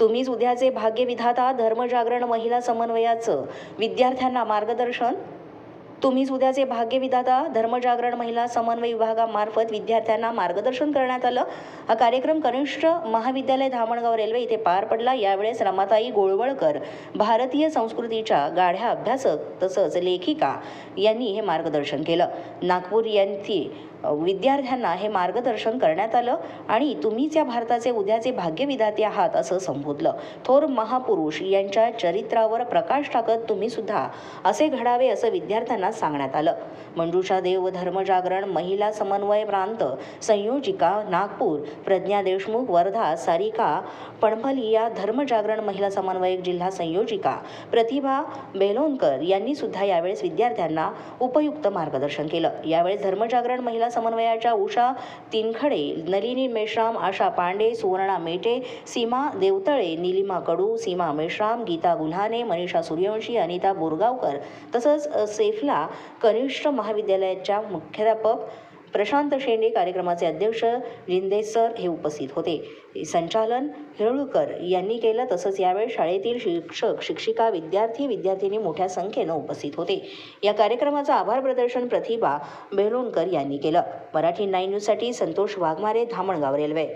तुम्हीच उद्याचे भाग्यविधाता धर्मजागरण महिला समन्वयाचं विद्यार्थ्यांना मार्गदर्शन? तुम्हीच उद्याचे भाग्यविधाता धर्मजागरण महिला समन्वय विभागामार्फत विद्यार्थ्यांना मार्गदर्शन करण्यात आलं? हा कार्यक्रम कनिष्ठ महाविद्यालय धामणगाव रेल्वे इथे पार पडला. यावेळेस रमाताई गोळवळकर भारतीय संस्कृतीच्या गाढ्या अभ्यासक तसंच लेखिका यांनी हे मार्गदर्शन केलं. नागपूर यांची विद्यार्थ्यांना हे मार्गदर्शन करण्यात आलं आणि तुम्हीच या भारताचे उद्याचे भाग्यविधाते आहात असं संबोधलं. थोर महापुरुष यांच्या चरित्रावर प्रकाश टाकत तुम्ही सुद्धा असे घडावे असं विद्यार्थ्यांना सांगण्यात आलं. मंजुषा देव धर्मजागरण महिला समन्वय प्रांत संयोजिका नागपूर प्रज्ञा देशमुख वर्धा सारिका पणभली या धर्मजागरण महिला समन्वयक जिल्हा संयोजिका प्रतिभा बेलोनकर यांनी सुद्धा यावेळेस विद्यार्थ्यांना उपयुक्त मार्गदर्शन केलं. यावेळेस धर्मजागरण महिला समन्वयाच्या उषा तिनखडे नलिनी मेश्राम आशा पांडे सुवर्णा मेटे सीमा देवतळे निलिमा कडू सीमा मेश्राम गीता गुल्हाने मनीषा सूर्यवंशी अनिता बोरगावकर तसंच सेफला कनिष्ठ महाविद्यालयाच्या मुख्याध्यापक प्रशांत शेंडे कार्यक्रमाचे अध्यक्ष जिंदे सर हे उपस्थित होते. संचालन हिरळकर यांनी केलं तसंच यावेळी शाळेतील शिक्षक शिक्षिका विद्यार्थी विद्यार्थिनी मोठ्या संख्येनं उपस्थित होते. या कार्यक्रमाचं आभार प्रदर्शन प्रतिभा बेलोणकर यांनी केलं. मराठी नाईन न्यूजसाठी संतोष वाघमारे धामणगाव रेल्वे.